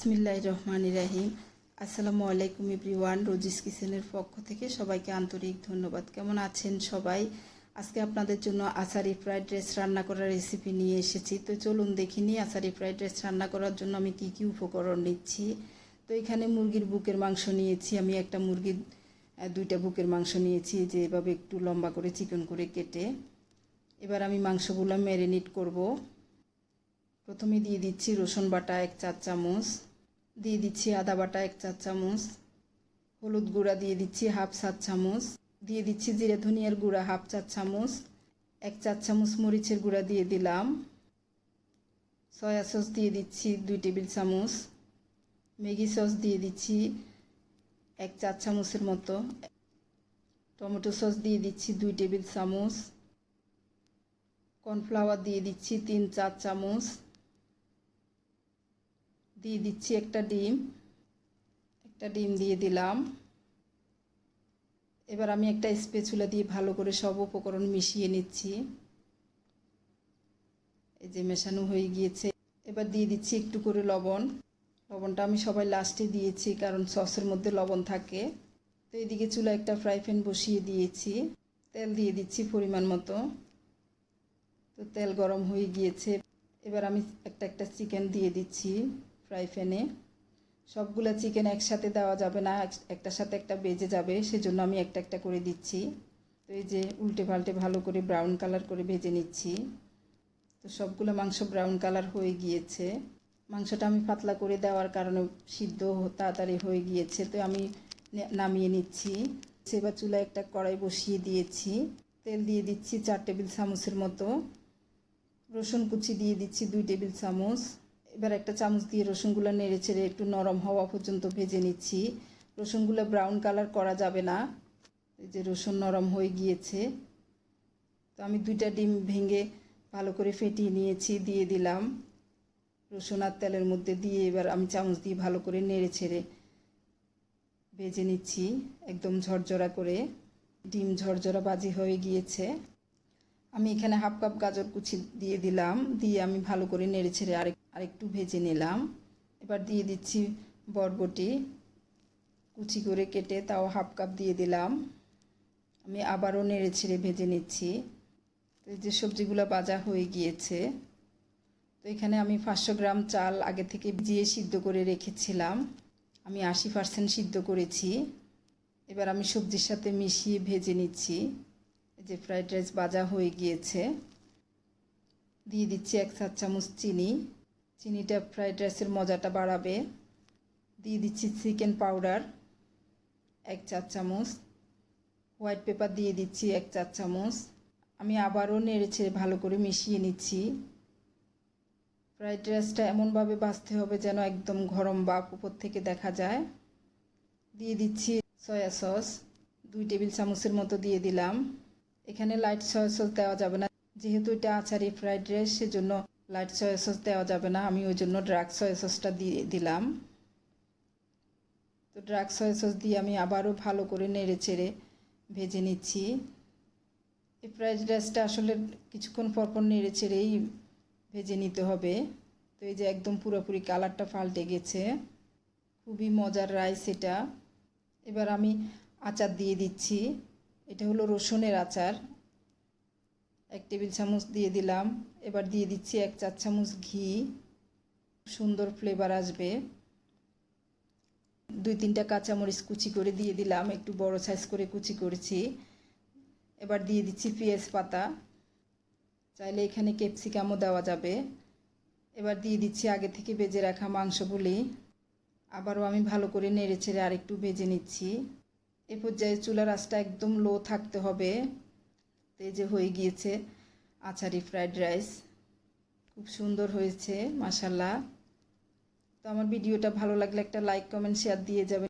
বিসমিল্লাহ রহমান রাহিম। আসসালামু আলাইকুম এভরিওয়ান, রোজিস কিচেনের পক্ষ থেকে সবাইকে আন্তরিক ধন্যবাদ। কেমন আছেন সবাই? আজকে আপনাদের জন্য আচারি ফ্রাইড রাইস রান্না করার রেসিপি নিয়ে এসেছি। তো চলুন দেখিনি আচারি ফ্রাইড রাইস রান্না করার জন্য আমি কি কি উপকরণ নিচ্ছি। তো এখানে মুরগির বুকের মাংস নিয়েছি, আমি একটা মুরগির দুইটা বুকের মাংস নিয়েছি, যে এভাবে একটু লম্বা করে চিকন করে কেটে। এবার আমি মাংসগুলো ম্যারিনেট করব। প্রথমে দিয়ে দিচ্ছি রসুন বাটা এক চার চামচ। দিয়ে দিচ্ছি আদা বাটা এক চার চামচ, হলুদ গুঁড়া দিয়ে দিচ্ছি হাফ সাত চামচ, দিয়ে দিচ্ছি জিরে ধনিয়ার গুঁড়া হাফ চার চামচ, এক চার চামচ মরিচের গুঁড়া দিয়ে দিলাম। সয়া সস দিয়ে দিচ্ছি দুই টেবিল চামচ, ম্যাগি সস দিয়ে দিচ্ছি এক চার চামচের মতো, টমেটো সস দিয়ে দিচ্ছি দুই টেবিল চামচ, কর্নফ্লাওয়ার দিয়ে দিচ্ছি তিন চার চামচ দিয়ে দিচ্ছি একটা ডিম একটা ডিম দিয়ে দিলাম। এবার আমি একটা স্পেচুলা দিয়ে ভালো করে সব উপকরণ মিশিয়ে নিচ্ছি। এই যে মেশানো হয়ে গিয়েছে। এবার দিয়ে দিচ্ছি একটু করে লবণ। লবণটা আমি সবাই লাস্টে দিয়েছি, কারণ সসের মধ্যে লবণ থাকে। তো এদিকে চুলা একটা ফ্রাই প্যান বসিয়ে দিয়েছি। তেল দিয়ে দিচ্ছি পরিমাণ মতো। তো তেল গরম হয়ে গিয়েছে। এবার আমি একটা একটা চিকেন দিয়ে দিচ্ছি। ফ্রাই প্যানে সবগুলো চিকেন একসাথে দেওয়া যাবে না, একটার সাথে একটা বেজে যাবে, সেজন্য আমি একটা একটা করে দিচ্ছি। তো এই যে উল্টে পাল্টে ভালো করে ব্রাউন কালার করে ভেজে নিচ্ছি। তো সবগুলো মাংস ব্রাউন কালার হয়ে গিয়েছে। মাংসটা আমি পাতলা করে দেওয়ার কারণে সিদ্ধ তাড়াতাড়ি হয়ে গিয়েছে, তো আমি নামিয়ে নিচ্ছি। সেবার চুলায় একটা কড়াই বসিয়ে দিয়েছি। তেল দিয়ে দিচ্ছি চার টেবিল চামচের মতো। রসুন কুচি দিয়ে দিচ্ছি দুই টেবিল চামচ। এবার একটা চামচ দিয়ে রসুনগুলো নেড়ে ছেড়ে একটু নরম হওয়া পর্যন্ত ভেজে নিচ্ছি। রসুনগুলো ব্রাউন কালার করা যাবে না। এই যে রসুন নরম হয়ে গিয়েছে। তো আমি দুইটা ডিম ভেঙে ভালো করে ফেটিয়ে নিয়েছি, দিয়ে দিলাম। রসুন আর তেলের মধ্যে দিয়ে এবার আমি চামচ দিয়ে ভালো করে নেড়ে ছেড়ে ভেজে নিচ্ছি, একদম ঝরঝরা করে। ডিম ঝরঝরা বাজি হয়ে গিয়েছে। আমি এখানে হাফ কাপ গাজর কুচি দিয়ে দিলাম, দিয়ে আমি ভালো করে নেড়ে ছেড়ে আরেক, আরেকটু ভেজে নিলাম। এবার দিয়ে দিচ্ছি বরবটি। কুচি করে কেটে তাও হাফ কাপ দিয়ে দিলাম। আমি আবারও নেড়ে ছেড়ে ভেজে নিচ্ছি। তো এই যে সবজিগুলো ভাজা হয়ে গিয়েছে, তো এখানে আমি পাঁচশো গ্রাম চাল আগে থেকে ভিজিয়ে সিদ্ধ করে রেখেছিলাম। আমি আশি পার্সেন্ট সিদ্ধ করেছি। এবার আমি সবজির সাথে মিশিয়ে ভেজে নিচ্ছি। যে ফ্রাইড রাইস ভাজা হয়ে গিয়েছে, দিয়ে দিচ্ছি এক চার চামচ চিনি। চিনিটা ফ্রাইড রাইসের মজাটা বাড়াবে। দিয়ে দিচ্ছি চিকেন পাউডার এক চার চামচ। হোয়াইট পেপার দিয়ে দিচ্ছি এক চার চামচ। আমি আবারও নেড়ে ছেড়ে ভালো করে মিশিয়ে নিচ্ছি। ফ্রাইড রাইসটা এমনভাবে বাছতে হবে যেন একদম গরম বাপ উপর থেকে দেখা যায়। দিয়ে দিচ্ছি সয়া সস দুই টেবিল চামচের মতো দিয়ে দিলাম। এখানে লাইট সয়া সস দেওয়া যাবে না। যেহেতু এটা আচারি ফ্রাইড রাইস সেজন্য লাইট সয়া সস দেওয়া যাবে না। আমি ওই জন্য ড্রাগ সয়া সসটা দিয়ে দিলাম। তো ড্রাগ সয়া সস দিয়ে আমি আবারও ভালো করে নেড়ে চেড়ে ভেজে নিচ্ছি। এই ফ্রাইড রাইসটা আসলে কিছুক্ষণ পর পর নেড়ে চেড়েই ভেজে নিতে হবে। তো এই যে একদম পুরোপুরি কালারটা পাল্টে গেছে। খুবই মজার রাইস এটা। এবার আমি আচার দিয়ে দিচ্ছি। এটা হলো রসুনের আচার। এক টেবিল চামচ দিয়ে দিলাম। এবার দিয়ে দিচ্ছি এক চার চামচ ঘি। সুন্দর ফ্লেভার আসবে। দুই তিনটা কাঁচামরিচ কুচি করে দিয়ে দিলাম। একটু বড় সাইজ করে কুচি করেছি। এবার দিয়ে দিচ্ছি পেঁয়াজ পাতা। চাইলে এখানে ক্যাপসিকামও দেওয়া যাবে। এবার দিয়ে দিচ্ছি আগে থেকে বেজে রাখা মাংসগুলি। আবারও আমি ভালো করে নেড়ে ছেড়ে আরেকটু ভেজে নিচ্ছি। এ পর্যায়ে চুলার আঁচটা একদম লো থাকতে হবে। তো এই যে হয়ে গিয়েছে আচারি ফ্রাইড রাইস খুব সুন্দর হয়েছে মাসাল্লাহ তো আমার ভিডিওটা ভালো লাগলে একটা লাইক কমেন্ট শেয়ার দিয়ে যাবে